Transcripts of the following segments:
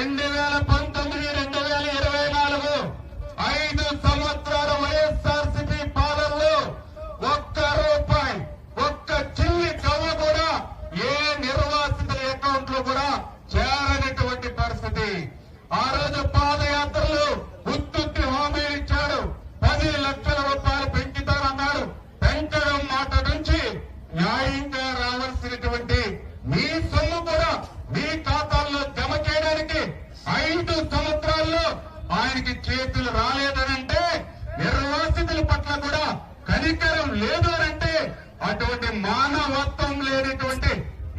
రెండు వేల పంతొమ్మిది రెండు వేల ఇరవై నాలుగు ఐదు సంవత్సరాల వైఎస్ఆర్సీపీ పాలనలో ఒక్క రూపాయి ఒక్క చిల్లి కవ్వ కూడా ఏ నిర్వాసితుల అకౌంట్లో కూడా చేరనటువంటి పరిస్థితి. ఆ రోజు పాదయాత్రలు ఉత్తుత్తి హామీలు ఇచ్చాడు. పది లక్షల రూపాయలు పెంచుతానన్నాడు. పెంచడం మాట నుంచి న్యాయంగా రావాల్సినటువంటి మీ సొమ్ము కూడా మీ ఖాతాల్లో జమ చేయడానికి ఐదు సంవత్సరాల్లో వారికి చేతులు రాలేదనంటే నిర్వాసితుల పట్ల కూడా కనికరం లేదు అనంటే అటువంటి మానవత్వం లేనటువంటి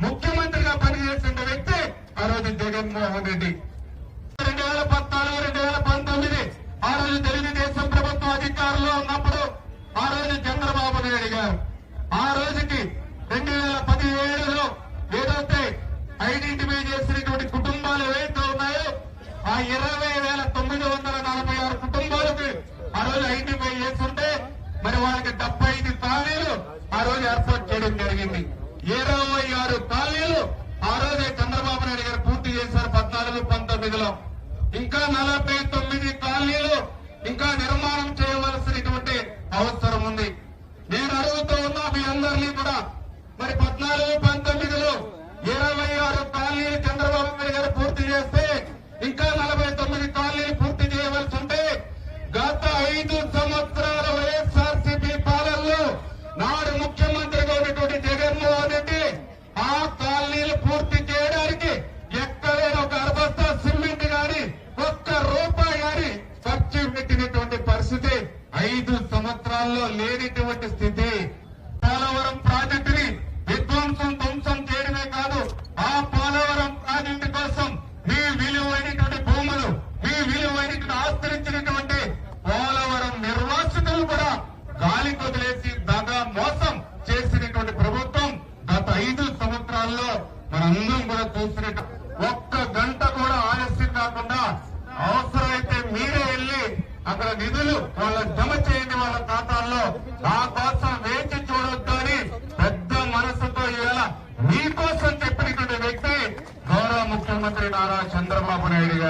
ముఖ్యమంత్రిగా పనిచేసిన వ్యక్తి ఆ రోజు జగన్మోహన్ రెడ్డి. రెండు వేల పద్నాలుగు రెండు వేల పంతొమ్మిది ఆ రోజు తెలుగుదేశం ప్రభుత్వం అధికారంలో ఉన్నప్పుడు ఆ రోజు చంద్రబాబు నాయుడు గారు. ఆ రోజుకి రెండు వేల పదిహేడులో ఏదైతే ఐడెంటిఫై చేసినటువంటి కుటుంబాలు ఏవైతే ఉన్నాయో ఆ ఇరవై రోజు ఐడెంటిఫై చేస్తుంటే మరి వాళ్ళకి డెబ్బై ఐదు కాలనీలు ఆ రోజు ఏర్పాటు చేయడం జరిగింది. ఇరవై ఆరు కాలనీలు ఆ రోజే చంద్రబాబు నాయుడు గారు పూర్తి చేశారు. పద్నాలుగు పంతొమ్మిదిలో. ఇంకా నలభై తొమ్మిది కాలనీలు ఇంకా నిర్మాణం చేయవలసినటువంటి అవసరం ఉంది. నేను అడుగుతూ ఉన్నా మీ అందరినీ కూడా. మరి పద్నాలుగు పంతొమ్మిదిలో ఇరవై ఆరు కాలనీలు చంద్రబాబు నాయుడు గారు పూర్తి చేస్తే ఇంకా నలభై తొమ్మిది కాలనీలు పూర్తి చేయవలసి ఉంటే గత ఐదు సంవత్సరాల వైఎస్ఆర్సీపీ పాలనలో నాడు ముఖ్యమంత్రిగా ఉన్నటువంటి జగన్మోహన్ రెడ్డి ఆ కాలనీలు పూర్తి చేయడానికి ఎక్కడైనా ఒక అరబస్తా సిమెంట్ గాని ఒక్క రూపాయి గాని ఖర్చు పెట్టినటువంటి పరిస్థితి. ఐదు సంవత్సరాల్లో లేనిటువంటి స్థితి. మనందరం కూడా చూసినట్టు ఒక్క గంట కూడా ఆలస్యం కాకుండా అవసరమైతే మీరే వెళ్ళి అక్కడ నిధులు వాళ్ళ జమ చేయండి వాళ్ళ ఖాతాల్లో. నా కోసం వేచి చూడొద్దు అని పెద్ద మనసుతో ఈవేళ మీకోసం చెప్పినటువంటి వ్యక్తి గౌరవ ముఖ్యమంత్రి నారా చంద్రబాబు నాయుడు గారు.